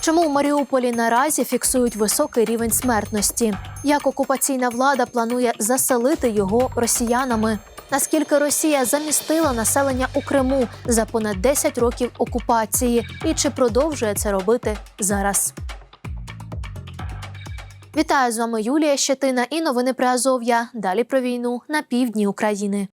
Чому у Маріуполі наразі фіксують високий рівень смертності? Як окупаційна влада планує заселити його росіянами? Наскільки Росія замістила населення у Криму за понад 10 років окупації, і чи продовжує це робити зараз? Вітаю з вами Юлія Щетина і новини про Азов'я. Далі про війну на півдні України.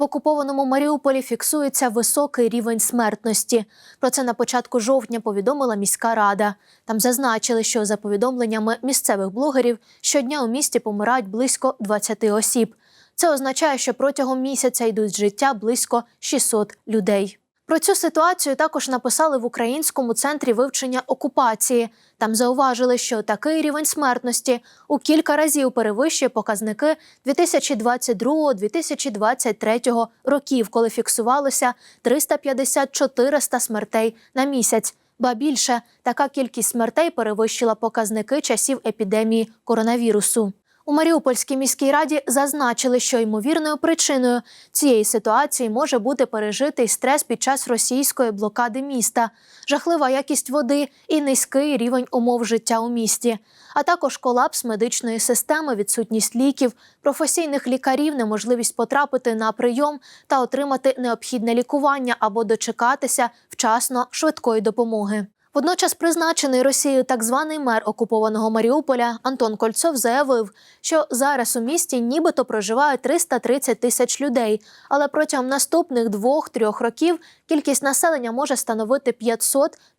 В окупованому Маріуполі фіксується високий рівень смертності. Про це на початку жовтня повідомила міська рада. Там зазначили, що за повідомленнями місцевих блогерів щодня у місті помирають близько 20 осіб. Це означає, що протягом місяця йдуть життя близько 600 людей. Про цю ситуацію також написали в Українському центрі вивчення окупації. Там зауважили, що такий рівень смертності у кілька разів перевищує показники 2022-2023 років, коли фіксувалося 350-400 смертей на місяць. Ба більше така кількість смертей перевищила показники часів епідемії коронавірусу. У Маріупольській міській раді зазначили, що ймовірною причиною цієї ситуації може бути пережитий стрес під час російської блокади міста, жахлива якість води і низький рівень умов життя у місті, а також колапс медичної системи, відсутність ліків, професійних лікарів, неможливість потрапити на прийом та отримати необхідне лікування або дочекатися вчасно швидкої допомоги. Водночас призначений Росією так званий мер окупованого Маріуполя Антон Кольцов заявив, що зараз у місті нібито проживає 330 тисяч людей, але протягом наступних двох-трьох років кількість населення може становити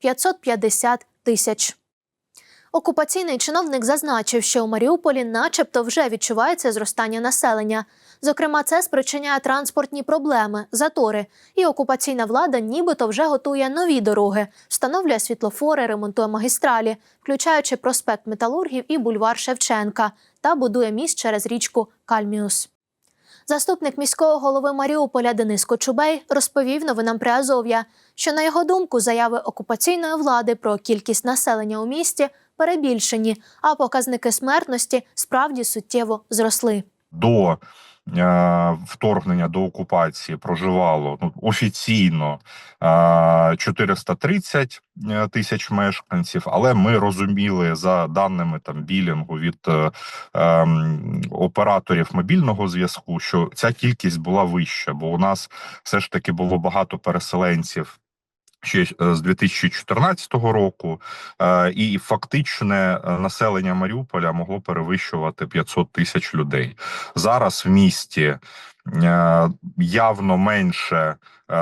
500-550 тисяч. Окупаційний чиновник зазначив, що у Маріуполі, начебто, вже відчувається зростання населення. Зокрема, це спричиняє транспортні проблеми, затори, і окупаційна влада нібито вже готує нові дороги, встановлює світлофори, ремонтує магістралі, включаючи проспект Металургів і бульвар Шевченка, та будує міст через річку Кальміус. Заступник міського голови Маріуполя Денис Кочубей розповів новинам при Азов'я, що на його думку заяви окупаційної влади про кількість населення у місті перебільшені, а показники смертності справді суттєво зросли. до е, вторгнення до окупації проживало ну, офіційно е, 430 тисяч мешканців, але ми розуміли за даними там білінгу від е, е, операторів мобільного зв'язку, що ця кількість була вища, бо у нас все ж таки було багато переселенців. Ще е, з 2014 року, е, і фактичне е, населення Маріуполя могло перевищувати 500 тисяч людей. Зараз в місті явно менше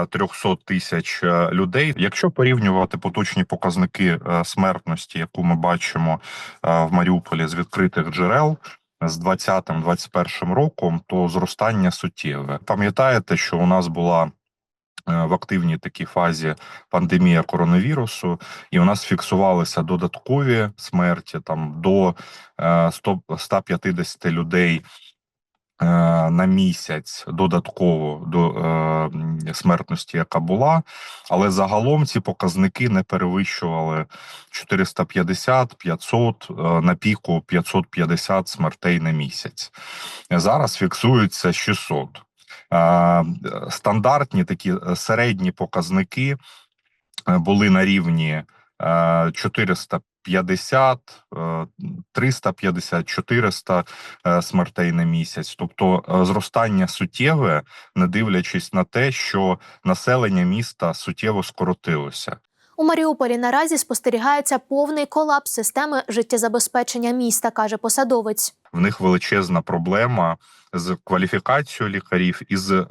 300 тисяч людей. Якщо порівнювати поточні показники смертності, яку ми бачимо в Маріуполі з відкритих джерел. З 2020-2021 роком то зростання суттєве. Пам'ятаєте, що у нас була в активній такій фазі пандемія коронавірусу, і у нас фіксувалися додаткові смерті там до 100, 150 людей. На місяць додатково до е, смертності, яка була, але загалом ці показники не перевищували 450-500, е, на піку 550 смертей на місяць. Зараз фіксується 600 стандартні такі е, середні показники е, були на рівні 450, 350, 400 смертей на місяць, тобто е, зростання суттєве, не дивлячись на те, що населення міста суттєво скоротилося. У Маріуполі наразі спостерігається повний колапс системи життєзабезпечення міста, каже посадовець. В них величезна проблема з кваліфікацією лікарів і з е,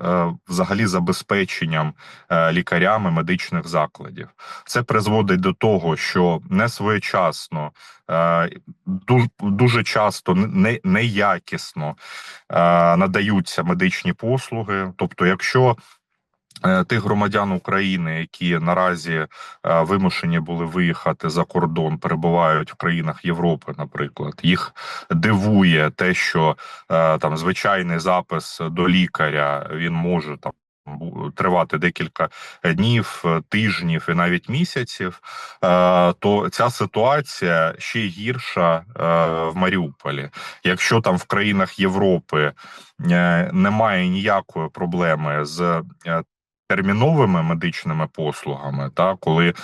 взагалі забезпеченням е, лікарями медичних закладів. Це призводить до того, що не своєчасно, е, дуже, часто не, неякісно надаються медичні послуги. Тобто, якщо тих громадян України, які наразі е, вимушені були виїхати за кордон, перебувають в країнах Європи, наприклад, їх дивує те, що е, там звичайний запис до лікаря він може там. Тривати декілька днів, тижнів і навіть місяців, то ця ситуація ще гірша в Маріуполі. Якщо там в країнах Європи немає ніякої проблеми з терміновими медичними послугами, та коли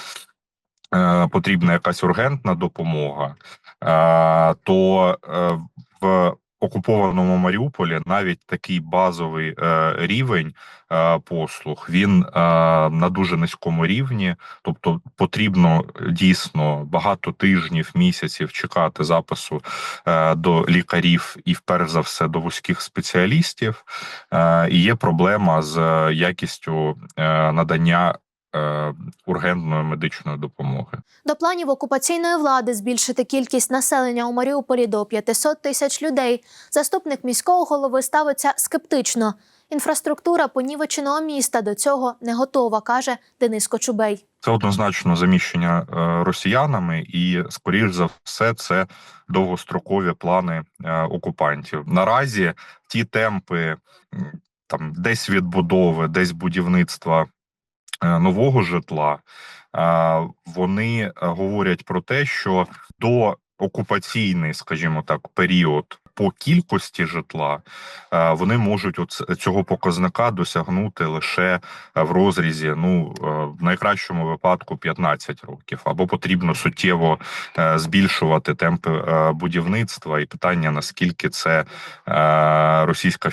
е, потрібна якась ургентна допомога, е, то е, в окупованому Маріуполі навіть такий базовий е, рівень е, послуг він е, на дуже низькому рівні, тобто потрібно дійсно багато тижнів, місяців чекати запису е, до лікарів і, вперше за все, до вузьких спеціалістів. Е, і є проблема з якістю е, надання е, ургентної медичної допомоги. До планів окупаційної влади збільшити кількість населення у Маріуполі до 500 тисяч людей. Заступник міського голови ставиться скептично. Інфраструктура понівеченого міста до цього не готова, каже Денис Кочубей. Це однозначно заміщення е, росіянами, і скоріш за все, це довгострокові плани е, окупантів. Наразі ті темпи там десь відбудови, десь будівництва е, нового житла, е, вони е, говорять про те, що до окупаційний, скажімо так, період. По кількості житла е, вони можуть оц- цього показника досягнути лише е, в розрізі, ну е, в найкращому випадку 15 років, або потрібно суттєво е, збільшувати темпи е, будівництва, і питання наскільки це е, Російська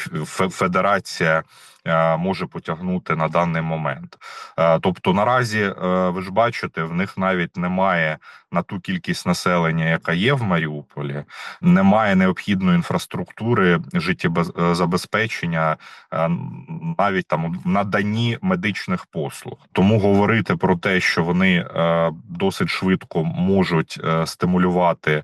Федерація. Е, Може потягнути на даний момент, Е, тобто наразі е, ви ж бачите, в них навіть немає на ту кількість населення, яка є в Маріуполі, немає необхідної інфраструктури життєзабезпечення, навіть там наданні медичних послуг. Тому говорити про те, що вони досить швидко можуть стимулювати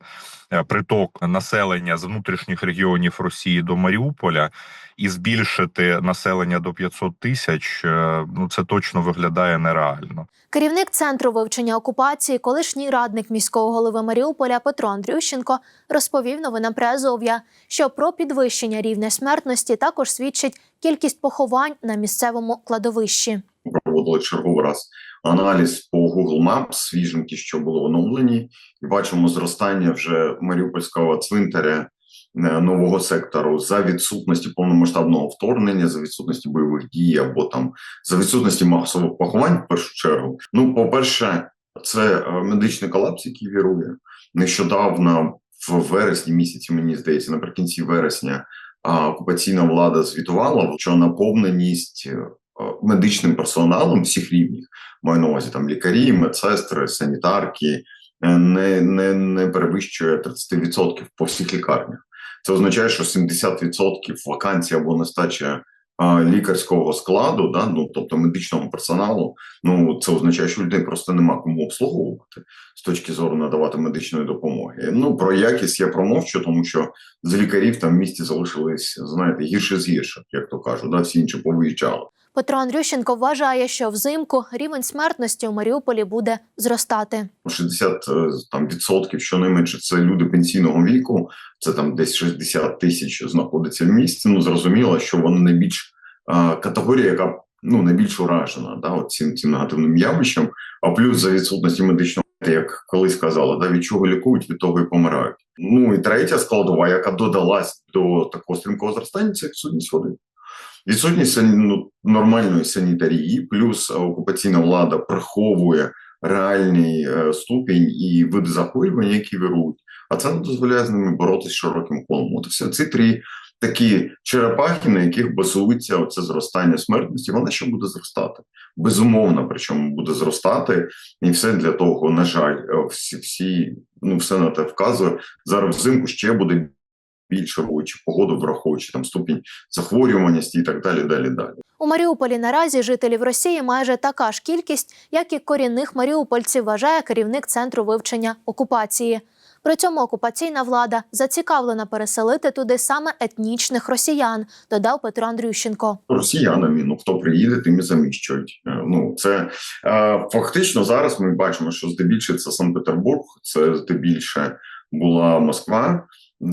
приток населення з внутрішніх регіонів Росії до Маріуполя і збільшити населення до 500 тисяч, е, ну це точно виглядає нереально. Керівник центру вивчення окупації, колишній радник міського голови Маріуполя Петро Андрющенко розповів новинам Приазов'я, що про підвищення рівня смертності також свідчить кількість поховань на місцевому кладовищі. Проводили черговий раз аналіз по Google Maps, свіженькі, що були оновлені, і бачимо зростання вже Маріупольського цвинтаря е, нового сектору за відсутності повномасштабного вторгнення, за відсутності бойових дій або там за відсутності масових поховань. В першу чергу, ну по перше, це е, медичний колапс, який вірує нещодавно. В вересні місяці, мені здається, наприкінці вересня окупаційна влада звітувала, що наповненість е, медичним персоналом всіх рівнів, маю на увазі там лікарі, медсестри, санітарки, е, не, не, не перевищує 30% по всіх лікарнях. Це означає, що 70% вакансій або нестача лікарського складу, да, ну тобто медичного персоналу, ну це означає, що людей просто нема кому обслуговувати з точки зору надавати медичної допомоги. Ну про якість я промовчу, тому що з лікарів там в місті залишились, знаєте, гірше з гірше, як то кажуть, да, всі інші повиїжджали. Петро Андрющенко вважає, що взимку рівень смертності у Маріуполі буде зростати. 60 е, там відсотків, щонайменше, це люди пенсійного віку. Це там десь 60 тисяч знаходиться в місті. Ну зрозуміло, що вони найбільш категорія, яка ну найбільш уражена, да, от цим цим негативним явищем. А плюс за відсутності медичного, як колись казали, да, від чого лікують, від того і помирають. Ну і третя складова, яка додалась до такого стрімкого зростання, це відсутність води. Відсутність ну, нормальної санітарії, плюс окупаційна влада приховує реальний е, ступінь і види захворювань, які вирують, а це не дозволяє з ними боротися широким колом. От все ці три такі черепахи, на яких базується оце зростання смертності, вона ще буде зростати. Безумовно, причому буде зростати, і все для того, на жаль, е, всі, всі ну все на те вказує. Зараз взимку ще буде більше враховуючи погоду, враховуючи там ступінь захворюваності і так далі. Далі далі. У Маріуполі наразі жителів Росії майже така ж кількість, як і корінних маріупольців, вважає керівник центру вивчення окупації. При цьому окупаційна влада зацікавлена переселити туди саме етнічних росіян, додав Петро Андрющенко. росіянами. Ну хто приїде, тим і заміщують. Е, Ну це е, фактично зараз. Ми бачимо, що здебільше це Санкт-Петербург, це здебільше була Москва.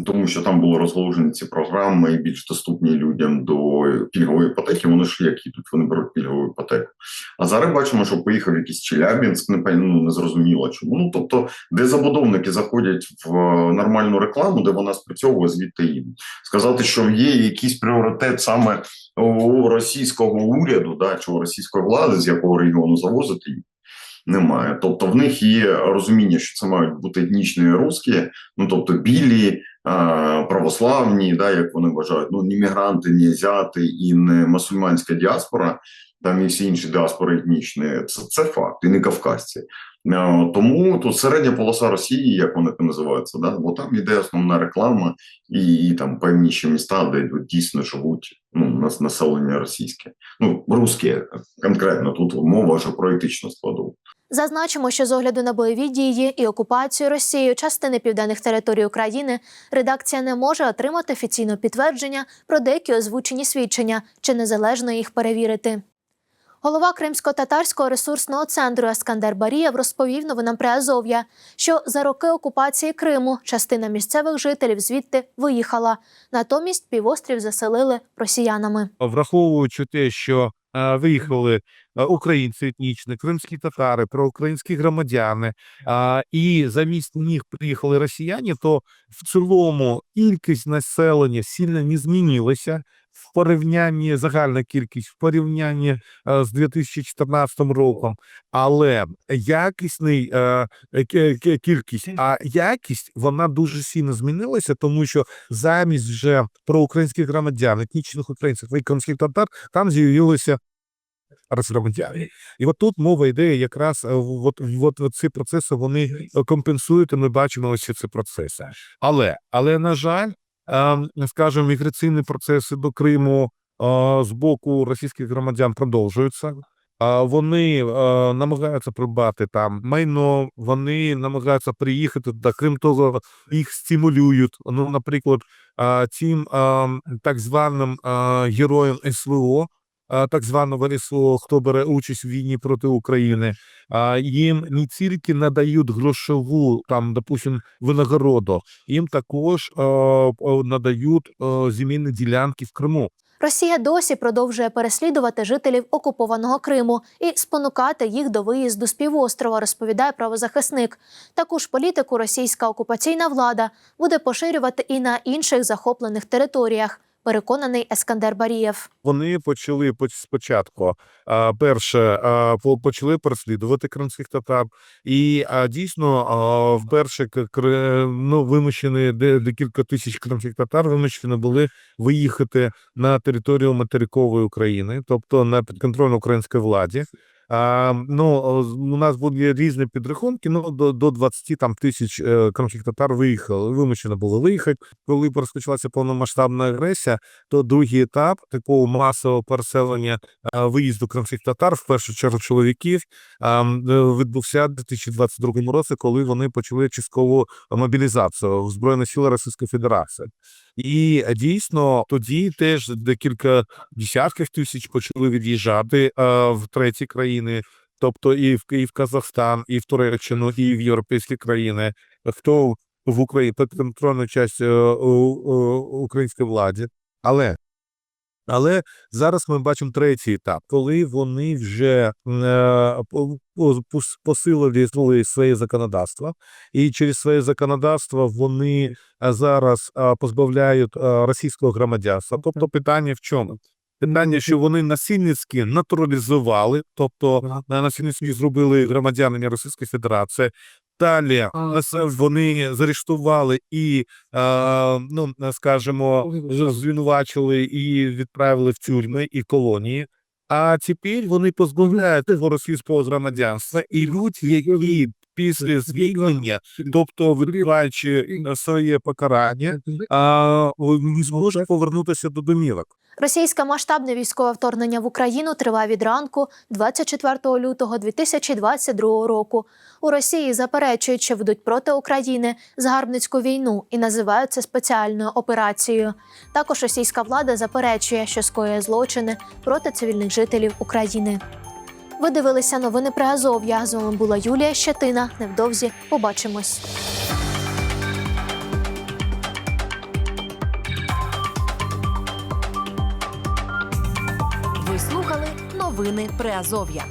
Тому що там були розголожені ці програми і більш доступні людям до пільгової іпотеки. Вони ж як ідуть, вони беруть пільгову іпотеку. А зараз бачимо, що поїхав якийсь Челябінськ, не ну, не зрозуміло чому. Ну тобто, де забудовники заходять в нормальну рекламу, де вона спрацьовує, звідти їдуть. Сказати, що є якийсь пріоритет саме у російського уряду, да чи у російської влади, з якого регіону завозити їх. немає. Тобто, в них є розуміння, що це мають бути етнічні русські, ну тобто білі, православні, да, як вони вважають, ну ні мігранти, ні азіати і не мусульманська діаспора, там і всі інші діаспори етнічні. Це, це факт, і не кавказці. Е, Тому тут середня полоса Росії, як вони там називаються, да, бо там іде основна реклама і, і там певні ще міста, де дійсно живуть ну, нас- населення російське. Ну, русське конкретно тут мова вже про етичну складову. Зазначимо, що з огляду на бойові дії і окупацію Росією частини південних територій України редакція не може отримати офіційного підтвердження про деякі озвучені свідчення чи незалежно їх перевірити. Голова Кримсько-татарського ресурсного центру Ескандер Барієв розповів новинам Приазов'я, що за роки окупації Криму частина місцевих жителів звідти виїхала. Натомість півострів заселили росіянами. враховуючи те, що виїхали українці етнічні, кримські татари, проукраїнські громадяни, і замість них приїхали росіяни, то в цілому кількість населення сильно не змінилася. В порівнянні загальна кількість в порівнянні е, з 2014 роком, але якісний е, кількість, а якість вона дуже сильно змінилася, тому що замість вже проукраїнських громадян, етнічних українців і кримських татар, там з'явилися розгромадяни. І от тут мова йде якраз е, от, от, от ці процеси вони компенсують, і ми бачимо ось ці процеси. Але, але на жаль, скажімо, міграційні процеси до Криму е, з боку російських громадян продовжуються. А Вони е, намагаються придбати там майно, вони намагаються приїхати до Крім того, їх стимулюють. Ну, наприклад, тим так званим героям СВО, так званого СВО, хто бере участь в війні проти України, їм не тільки надають грошову, там, допустим, винагороду, їм також надають земельні ділянки в Криму. Росія досі продовжує переслідувати жителів окупованого Криму і спонукати їх до виїзду з півострова, розповідає правозахисник. Таку ж політику російська окупаційна влада буде поширювати і на інших захоплених територіях. Переконаний Ескандер Барієв. Вони почали поч- спочатку перше почали переслідувати кримських татар, і дійсно вперше ну, вимушені де- декілька тисяч кримських татар вимушені були виїхати на територію материкової України, тобто на підконтрольну українській владі. Ну, у нас були різні підрахунки, ну, до, до 20 там, тисяч е, кримських татар виїхали, вимушені були виїхати. Коли розпочалася повномасштабна агресія, то другий етап такого масового переселення виїзду кримських татар, в першу чергу чоловіків, е, відбувся в 2022 році, коли вони почали часткову мобілізацію в Збройні сили Російської Федерації. І е, дійсно тоді теж декілька десятків тисяч почали від'їжджати е, в треті країни. Тобто і в і в Казахстан, і в Туреччину, і в європейські країни, хто в Україні підконтрольну часть е, української владі. Але але зараз ми бачимо третій етап, коли вони вже е, по- по- посилили своє законодавство, і через своє законодавство вони е, зараз е, позбавляють російського громадянства. Тобто, питання в чому? Питання, що вони насильницьки натуралізували, тобто насильницьки зробили громадянами Російської Федерації. Далі вони заарештували і, е, ну скажімо, з- звинувачили і відправили в тюрми і колонії. А тепер вони позбавляють російського громадянства, і люди, які після звільнення, тобто відбуваючи своє покарання, а, не зможуть повернутися до домівок. Російське масштабне військове вторгнення в Україну триває від ранку 24 лютого 2022 року. У Росії заперечують, що ведуть проти України загарбницьку війну і називають це спеціальною операцією. Також російська влада заперечує, що скоює злочини проти цивільних жителів України. Ви дивилися новини при Азов'я. З вами була Юлія Щетина. Невдовзі побачимось. Ви слухали новини Приазов'я.